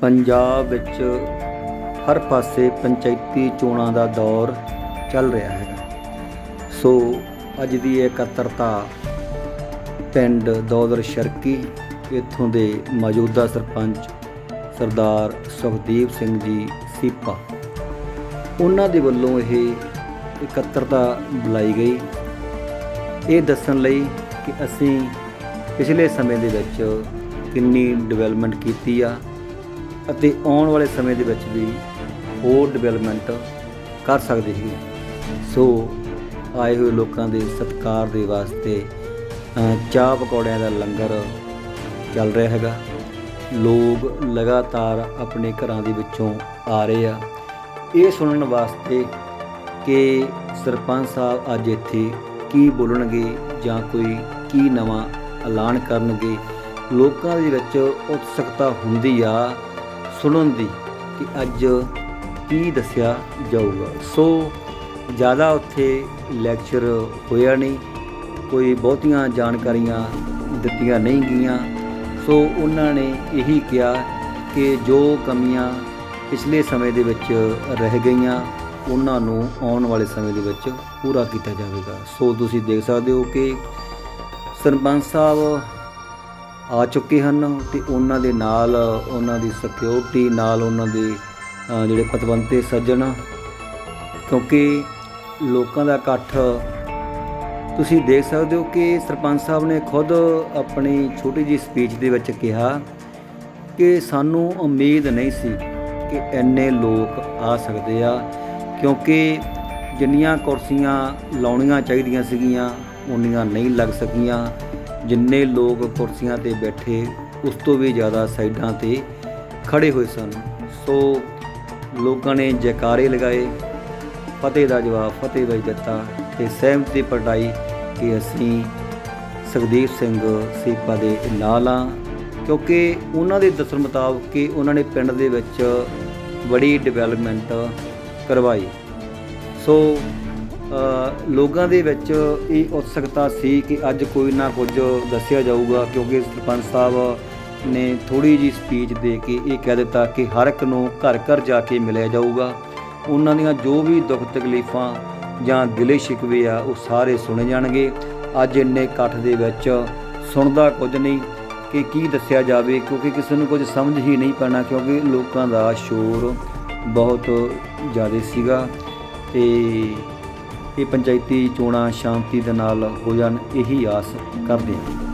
ਪੰਜਾਬ ਵਿੱਚ ਹਰ ਪਾਸੇ ਪੰਚਾਇਤੀ ਚੋਣਾਂ ਦਾ ਦੌਰ ਚੱਲ ਰਿਹਾ ਹੈ। ਸੋ ਅੱਜ ਦੀ ਇਹ ਇਕੱਤਰਤਾ ਪਿੰਡ ਦੌਦਰ ਸ਼ਰਕੀ ਇੱਥੋਂ ਦੇ ਮੌਜੂਦਾ ਸਰਪੰਚ ਸਰਦਾਰ ਸੁਖਦੀਪ ਸਿੰਘ ਜੀ ਸੀਪਾ। ਉਹਨਾਂ ਦੇ ਵੱਲੋਂ ਇਹ ਇਕੱਤਰਤਾ ਬੁਲਾਈ ਗਈ। ਇਹ ਦੱਸਣ ਲਈ ਕਿ ਅਸੀਂ ਪਿਛਲੇ ਸਮੇਂ ਦੇ ਵਿੱਚ ਕਿੰਨੀ ਡਿਵੈਲਪਮੈਂਟ ਕੀਤੀ ਆ। ਅਤੇ ਆਉਣ ਵਾਲੇ ਸਮੇਂ ਦੇ ਵਿੱਚ ਵੀ ਹੋਰ ਡਿਵੈਲਪਮੈਂਟ ਕਰ ਸਕਦੇ ਸੀ। ਸੋ ਆਏ ਹੋਏ ਲੋਕਾਂ ਦੇ ਸਤਿਕਾਰ ਦੇ ਵਾਸਤੇ ਚਾਹ ਪਕੌੜਿਆਂ ਦਾ ਲੰਗਰ ਚੱਲ ਰਿਹਾ ਹੈਗਾ। ਲੋਕ ਲਗਾਤਾਰ ਆਪਣੇ ਘਰਾਂ ਦੇ ਵਿੱਚੋਂ ਆ ਰਹੇ ਆ। ਇਹ ਸੁਣਨ ਵਾਸਤੇ ਕਿ ਸਰਪੰਚ ਸਾਹਿਬ ਅੱਜ ਇੱਥੇ ਕੀ ਬੋਲਣਗੇ ਜਾਂ ਕੋਈ ਕੀ ਨਵਾਂ ਐਲਾਨ ਕਰਨਗੇ, ਲੋਕਾਂ ਦੇ ਵਿੱਚ ਉਤਸੁਕਤਾ ਹੁੰਦੀ ਆ ਸੁਣਨ ਦੀ ਕਿ ਅੱਜ ਕੀ ਦੱਸਿਆ ਜਾਊਗਾ। ਸੋ ਜ਼ਿਆਦਾ ਉੱਥੇ ਲੈਕਚਰ ਹੋਇਆ ਨਹੀਂ, ਕੋਈ ਬਹੁਤੀਆਂ ਜਾਣਕਾਰੀਆਂ ਦਿੱਤੀਆਂ ਨਹੀਂ ਗਈਆਂ। ਸੋ ਉਹਨਾਂ ਨੇ ਇਹੀ ਕਿਹਾ ਕਿ ਜੋ ਕਮੀਆਂ ਪਿਛਲੇ ਸਮੇਂ ਦੇ ਵਿੱਚ ਰਹਿ ਗਈਆਂ, ਉਹਨਾਂ ਨੂੰ ਆਉਣ ਵਾਲੇ ਸਮੇਂ ਦੇ ਵਿੱਚ ਪੂਰਾ ਕੀਤਾ ਜਾਵੇਗਾ। ਸੋ ਤੁਸੀਂ ਦੇਖ ਸਕਦੇ ਹੋ ਕਿ ਸਰਪੰਚ ਸਾਹਿਬ ਆ ਚੁੱਕੇ ਹਨ ਤੇ ਉਹਨਾਂ ਦੇ ਨਾਲ ਉਹਨਾਂ ਦੀ ਸਿਕਿਉਰਿਟੀ ਨਾਲ ਉਹਨਾਂ ਦੇ ਜਿਹੜੇ ਪਤਵੰਤੇ ਸੱਜਣ। ਕਿਉਂਕਿ ਲੋਕਾਂ ਦਾ ਇਕੱਠ, ਤੁਸੀਂ ਦੇਖ ਸਕਦੇ ਹੋ ਕਿ ਸਰਪੰਚ ਸਾਹਿਬ ਨੇ ਖੁਦ ਆਪਣੀ ਛੋਟੀ ਜੀ ਸਪੀਚ ਦੇ ਵਿੱਚ ਕਿਹਾ ਕਿ ਸਾਨੂੰ ਉਮੀਦ ਨਹੀਂ ਸੀ ਕਿ ਇੰਨੇ ਲੋਕ ਆ ਸਕਦੇ ਆ, ਕਿਉਂਕਿ ਜਿੰਨੀਆਂ ਕੁਰਸੀਆਂ ਲਾਉਣੀਆਂ ਚਾਹੀਦੀਆਂ ਸੀਗੀਆਂ, ਉਨੀਆਂ ਨਹੀਂ ਲੱਗ ਸਕੀਆਂ। ਜਿੰਨੇ ਲੋਕ ਕੁਰਸੀਆਂ ਤੇ ਬੈਠੇ ਉਸ ਤੋਂ ਵੀ ਜ਼ਿਆਦਾ ਸਾਈਡਾਂ ਤੇ ਖੜੇ ਹੋਏ ਸਨ। ਸੋ ਲੋਕਾਂ ਨੇ ਜੈਕਾਰੇ ਲਗਾਏ, ਫਤਿਹ ਦਾ ਜਵਾਬ, ਫਤਿਹ ਦਾ ਦਿੱਤਾ ਤੇ ਸਹਿਮਤੀ ਪ੍ਰਗਟਾਈ ਕਿ ਅਸੀਂ ਸੁਖਦੀਪ ਸਿੰਘ ਸੀਪਾ ਦੇ ਨਾਲ ਆ ਕਿਉਂਕਿ ਉਹਨਾਂ ਦੇ ਦੱਸਣ ਮੁਤਾਬਕ ਕਿ ਉਹਨਾਂ ਨੇ ਪਿੰਡ ਦੇ ਵਿੱਚ ਬੜੀ ਡਿਵੈਲਪਮੈਂਟ ਕਰਵਾਈ। ਸੋ ਲੋਕਾਂ ਦੇ ਵਿੱਚ ਇਹ ਉਤਸੁਕਤਾ ਸੀ ਕਿ ਅੱਜ ਕੋਈ ਨਾ ਕੁਝ ਦੱਸਿਆ ਜਾਊਗਾ ਕਿਉਂਕਿ ਸਰਪੰਚ ਸਾਹਿਬ ਨੇ ਥੋੜੀ ਜੀ ਸਪੀਚ ਦੇ ਕੇ ਇਹ ਕਹਿ ਦਿੱਤਾ ਕਿ ਹਰ ਇੱਕ ਨੂੰ ਘਰ ਘਰ ਜਾ ਕੇ ਮਿਲਿਆ ਜਾਊਗਾ। ਉਹਨਾਂ ਦੀਆਂ ਜੋ ਵੀ ਦੁੱਖ ਤਕਲੀਫਾਂ ਜਾਂ ਗਿਲੇ ਸ਼ਿਕਵੇ ਆ, ਉਹ ਸਾਰੇ ਸੁਣੇ ਜਾਣਗੇ। ਅੱਜ ਇੰਨੇ ਇਕੱਠ ਦੇ ਵਿੱਚ ਸੁਣਦਾ ਕੁਝ ਨਹੀਂ ਕਿ ਕੀ ਦੱਸਿਆ ਜਾਵੇ ਕਿਉਂਕਿ ਕਿਸੇ ਨੂੰ ਕੁਝ ਸਮਝ ਹੀ ਨਹੀਂ ਪੈਣਾ ਕਿਉਂਕਿ ਲੋਕਾਂ ਦਾ ਸ਼ੋਰ ਬਹੁਤ ਜ਼ਿਆਦਾ ਸੀਗਾ ਤੇ ਇਹ ਪੰਚਾਇਤੀ ਚੋਣਾਂ ਸ਼ਾਂਤੀ ਦੇ ਨਾਲ ਹੋ ਜਾਣ ਇਹੀ ਆਸ ਕਰਦੇ ਹਾਂ।